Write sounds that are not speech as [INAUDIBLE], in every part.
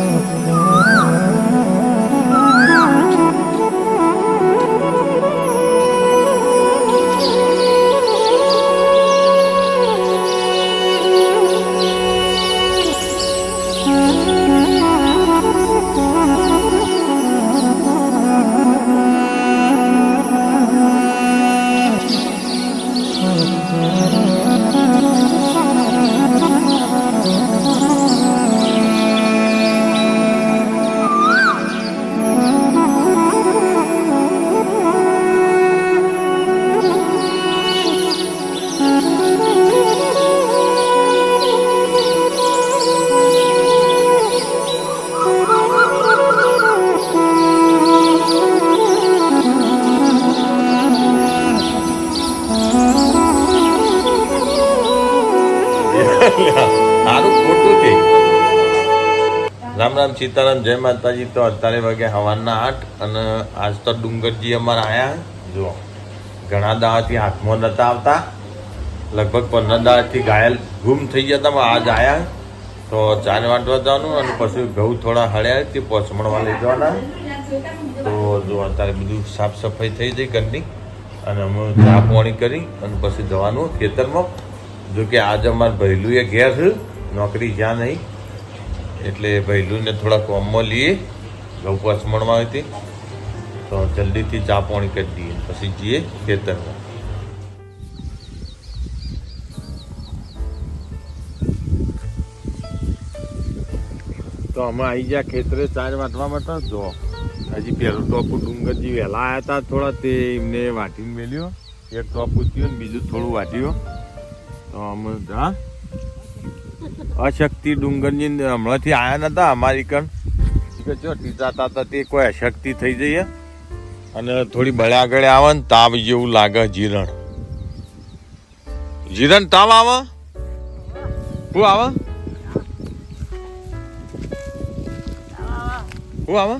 Oh. Ram Ram Sitaram, જય માતાજી. તો અત્યારે વાગે હવાના આઠ અને આજ તો ડુંગરજી અમારા આવ્યા જુઓ, ઘણા દાવાથી હાથમાં નતા આવતા. લગભગ પંદર દાવાથી ઘાયલ ગુમ થઈ ગયા હતા આજ આવ્યા તો ચાર વાંટવા જવાનું અને પછી ઘઉં થોડા હળ્યા તે પોચમણવા લઈ જવાના. તો જો અત્યારે બધું સાફ સફાઈ થઈ ગઈ ઘરની. અને અમે ચા પાણી કરી અને પછી જવાનું ખેતરમાં. જો કે આજે અમારે ભરેલું એ ઘેર નોકરી જ્યાં નહીં. એટલે ભૈલુને થોડા કોમમાં લઈએ ઘઉં પચમણમાં હતી. તો જલ્દીથી ચા પાણી કરી દઈએ, પછી જઈએ ખેતરમાં. તો અમે આવી ગયા ખેતરે ચાર વાટવા માટે. જો, હજી પહેલું ટોપુ ડુંગરજી વહેલા આવ્યા હતા થોડા, તે એમને વાટીને મેલ્યો. એક ટોપું થયું ને બીજું થોડું વાટ્યું. તો અમે, હા? અશક્તિ ડુંગરની અંદર હમણાંથી આવ્યા નતા અમારી કણ. કે જો ટીચાતા હતા તે કોઈ અશક્તિ થઈ જઈએ અને થોડી બળ્યા આગળ આવે ને તાવ જેવું લાગે જીરણ. જીરણ તાવ આવે? શું આવે? શું આવે?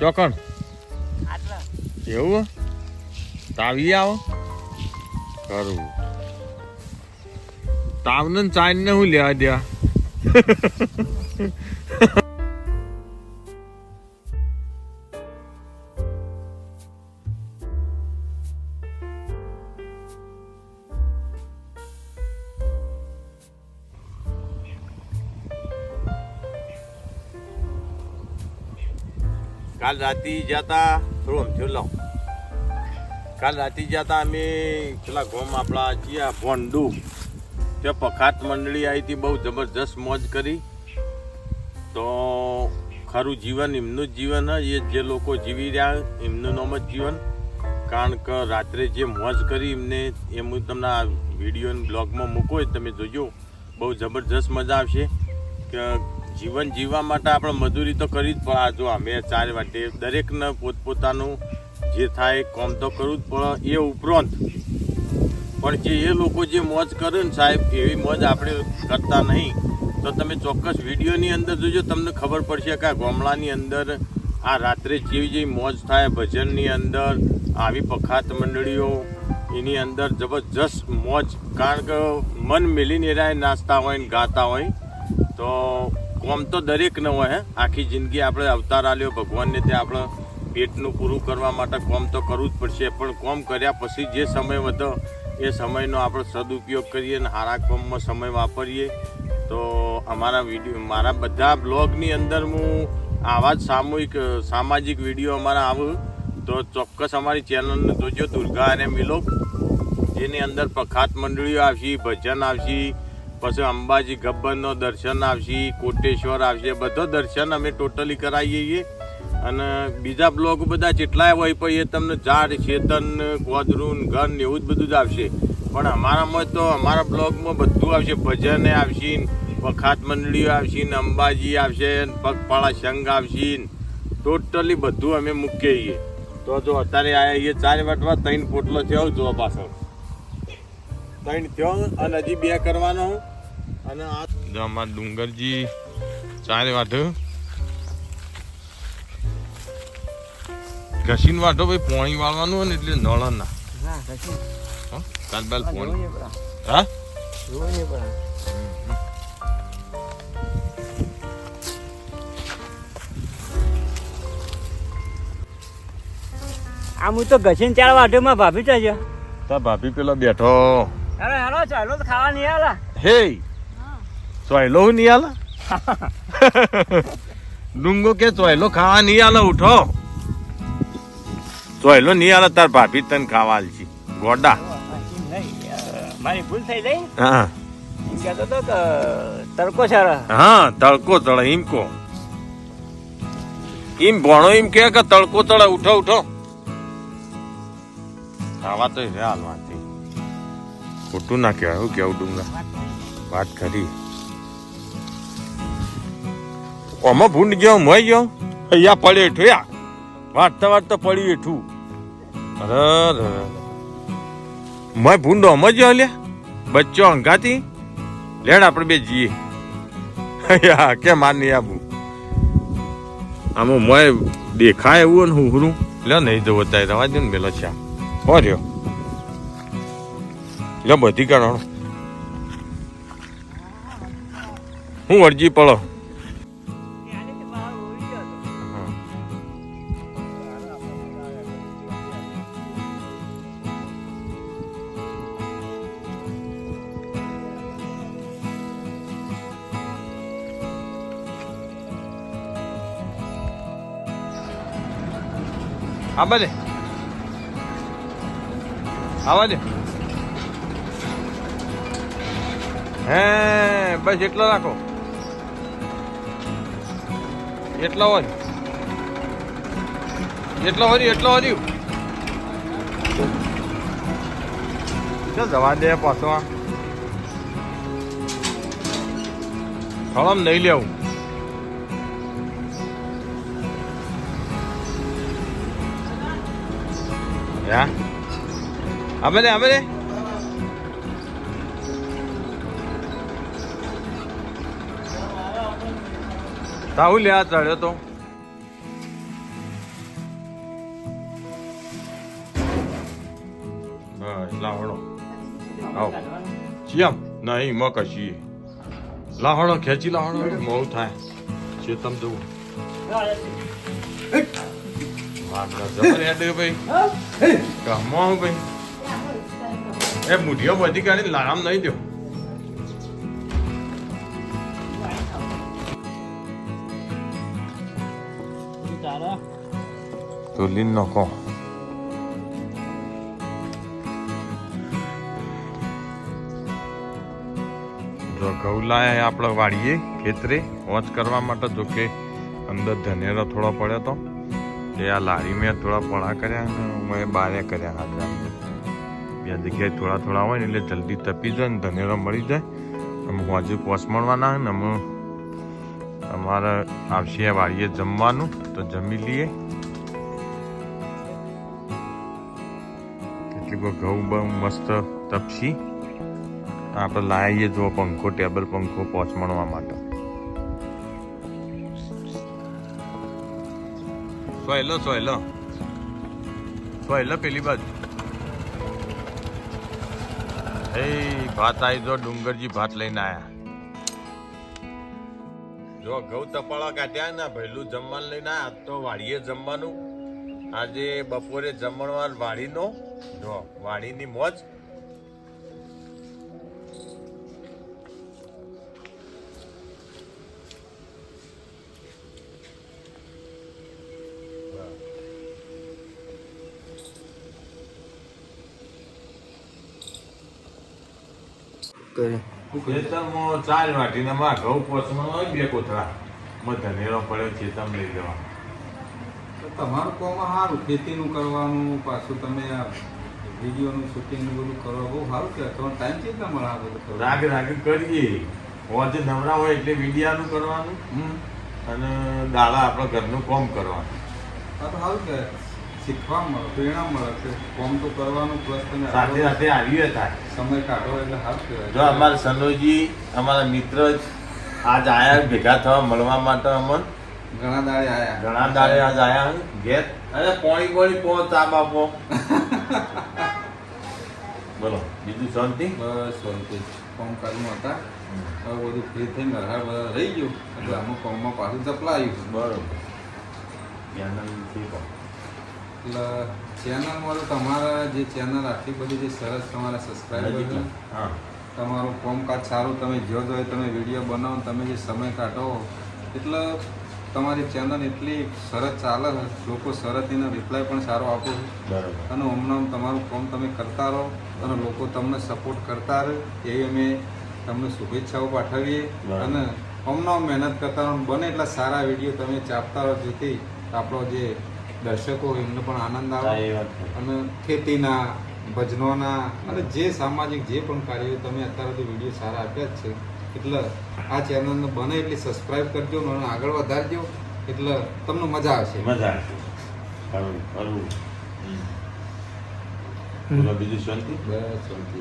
ચોકણ. એવું? તાવી આવે? ખરું તાવને ચાઈને હું લેવા દેવા કાલ રાતે જતા થોડું સમજો લાવ કાલ રાતે જતા અમે પેલા ગોમ આપણા જ્યાં ભોંડુ. ત્યાં પખાત મંડળી આવી હતી, બહુ જબરજસ્ત મોજ કરી. તો ખરું જીવન, એમનું જ જીવન એ જે લોકો જીવી રહ્યા, એમનું નામ જ જીવન. કારણ કે રાત્રે જે મોજ કરી એમને એ હું તમને આ વીડિયો બ્લોગમાં મૂકો તમે જોજો. બહુ જબરજસ્ત મજા આવશે. કે જીવન જીવવા માટે આપણે મજૂરી તો કરી જ પડે આ જો અમે ચાર વાટે દરેકને પોતપોતાનું જે થાય, કોમ તો કરવું જ પડે એ ઉપરાંત પણ જે એ લોકો જે મોજ કરે ને સાહેબ, એવી મોજ આપણે કરતા નહીં. તો તમે ચોક્કસ વિડીયોની અંદર જોજો, તમને ખબર પડશે કે આ ગામડાની અંદર, આ રાત્રે જેવી જેવી મોજ થાય, ભજનની અંદર, આવી પખાત મંડળીઓ, એની અંદર જબરજસ્ત મોજ. કારણ કે મન મિલીને રહે નાચતા હોય ને ગાતા હોય, તો કોમ તો દરેક ન હોય આખી જિંદગી આપણે અવતાર આલ્યો, ભગવાનને ત્યાં આપણે પેટનું પૂરું કરવા માટે કોમ તો કરવું જ પડશે. પણ કોમ કર્યા પછી જે સમય વધો એ સમયનો આપણે સદુપયોગ કરીએ અને સારા કામમાં સમય વાપરીએ. તો અમારા વીડિયો, મારા બધા બ્લોગની અંદર હું આવા જ સામૂહિક, સામાજિક વીડિયો અમારા આવું. તો ચોક્કસ અમારી ચેનલને જોજો, દુર્ગા અને મિલો, જેની અંદર પ્રખાત મંડળીઓ આવશે, ભજન આવશે, પછી અંબાજી ગબ્બરનો દર્શન આવશે, કોટેશ્વર આવશે, બધો દર્શન અમે ટોટલી કરાવીએ છીએ. અને બીજા બ્લોગ બધા જેટલાય હોય પણ એ તમને ઝાડ ચેતન ગોદરું ઘર ને એવું જ બધું જ આવશે. પણ અમારામાં તો અમારા બ્લોગમાં બધું આવશે. ભજને આવશે, વખાત મંડળીઓ આવશે, અંબાજી આવશે, પગપાળા સંઘ આવશે. ટોટલી બધું અમે મૂકીએ છીએ. તો જો અત્યારે આ ચાર વાટવા, ત્રણ પોટલો થયો, જો પાછળ. ત્રણ થયો, અને હજી બે કરવાનો. અને આ અમારા ડુંગરજી ચાર વાટ ઘસીને વાટો ભાઈ પોણી વાળવાનું હોય ને એટલે નળ ના. કાલ બાલ પોણી. હા? આમ હું તો ઘસીને ચાર વાઢીમાં ભાભી જજો તા ભાભી પેલો બેઠો. હેલો હેલો ચાલો તો ખાવા નહીં આલા. હે? ચોયલો હું નહીં આલા? [LAUGHS] ડુંગો કે ચોયલો ખાવા નહીં આલા ઉઠો. ચોયલો નહીં આલા તાર ભાભી તને ખાવા છે. ગોડા. મારી ભૂલ થઈ ગઈ? હા. કહેતો હતો કે તડકો છે હા તડકો ચડે એમ કો એમ ભણો એમ કે કે તડકો તળે ઉઠો ઉઠો. ખાવા તો રે હાલમાંથી ખોટું ના કહેવાય હું કેવું ડુંગા? વાત કરી ઓમાં ભૂંડ ગયો મય ગયો? અહીંયા પડે ઠોયા. યા વાટતા તો પડી હેઠું અરે અરે મેં ભૂંડો મજો લે બચ્ચો હંગાતી લેડ આપણે બે જઈએ કે માની આબુ આમાં મોય દેખાય એવું ને હુહરું. લે નહીં તો બતાય રવા દે ને મેલો છે હો રહ્યો. લે બધી કાઢો હું અરજી પડો આવા દે. હે, બસ એટલો રાખો. એટલો હોય. એટલો હર્યું એટલો હર્યું ચાલ જવા દે પાછો આ. હળમ નહીં લેવું. Ja. Haben wir, આમે ને તાહુ લે આ ચડ્યો તો લાવડો આવ ચિયમ નહીં મ કશી લાહણો ખેંચી લાહણો મોડું થાય છે તમ જવું એ મુઠીઓ બધી કાઢી લારામ નહીં દો. તો લીન નખો. જો ઘઉં લાયા આપણે વાળીએ ખેતરે વોચ કરવા માટે જો કે અંદર ધનેરો થોડો પડ્યો તો. એ આ લારી મેં થોડા પળા કર્યા અને મેં બારે કર્યા હાજરા બે જગ્યાએ થોડા થોડા હોય ને એટલે જલ્દી તપી જાય ને ધનેરો મળી જાય. અમે હજુ પોસ મળવાના ને અમે અમારે આવશે વાડીએ જમવાનું, તો જમી લઈએ. કેટલીક ઘઉં બહુ મસ્ત તપસી. આપણે લાવીએ જો પંખો, ટેબલ પંખો પોચમણવા માટે. સોયલો સોયલો સોયલો પેલી બાજુ. એ ભાત આવી જો, ડુંગરજી ભાત લઈને આયા. જો ઘઉં તપાળા કાઢ્યા ને, ભેલું જમવાનું લઈને આયા. તો વાડીએ જમવાનું. આજે બપોરે જમણવાર વાડીનો. જો, વાડીની મોજ. ખેતરમાં ચાર વાટીને માં ઘઉં પોસમાં હોય બે કોથળા. માં ધનેરો પડ્યો ખેતમ લઈ જવા તો તમારું કોમ સારું ખેતીનું કરવાનું પાછું તમે આ વિડીયોનું શૂટિંગ બધું કરવા બહુ સારું કે તમારો ટાઈમ છે જ મળે આ બધું રાગ રાગ કરીએ. હોજે નવરા હોય એટલે વિડીયાનું કરવાનું હમ. અને દાડા આપણા ઘરનું કોમ કરવાનું. આ તો સારું કે શીખવા મળે પ્રેરણા મળે કે કોમ તો કરવાનું પ્લસ તમે સાથે સાથે આવીએ થાય સમય કાઢો એટલે સારું કહેવાય. જો અમારા સનોજી અમારા મિત્ર આજ આયા ભેગા થવા મળવા માટે અમન. ઘણા દાડે આયા. ઘણા દાડે આજ આયા ઘેર. અરે પોણી પોણી પો ચા બાપો. [LAUGHS] બોલો બીજું શાંતિ? બસ શાંતિ. કોમ કાજમાં હતા હવે બધું ફ્રી થઈને ઘર બધા રહી ગયું. એટલે અમુક કોમમાં પાછું ચપલાયું બરોબર. જ્ઞાનંદથી કહો. એટલે ચેનલ તો તમારા જે ચેનલ આટલી બધી જે સરસ તમારા સબસ્ક્રાઈબર છે હા. તમારું કામકાજ સારું તમે જો હોય તમે વીડિયો બનાવો તમે જે સમય કાઢો. એટલે તમારી ચેનલ એટલી સરસ ચાલે લોકો સરસ એનો રિપ્લાય પણ સારો આપો છો. અને હમણાં તમારું કામ તમે કરતા રહો અને લોકો તમને સપોર્ટ કરતા રહે એવી અમે તમને શુભેચ્છાઓ પાઠવીએ. અને હમણાં મહેનત કરતા રહો બને એટલા સારા વીડિયો તમે ચાપતા રહો જેથી આપણો જે દર્શકો એમને પણ આનંદ આવે. અને ખેતીના ભજનોના અને જે સામાજિક જે પણ કાર્યો તમે અત્યારે તો વીડિયો સારા આપ્યા જ છે એટલે આ ચેનલને બને એટલી સબસ્ક્રાઇબ કરજો અને આગળ વધારજો એટલે તમને મજા આવશે. મજા આવશે. બીજું શાંતિ? બસ શાંતિ.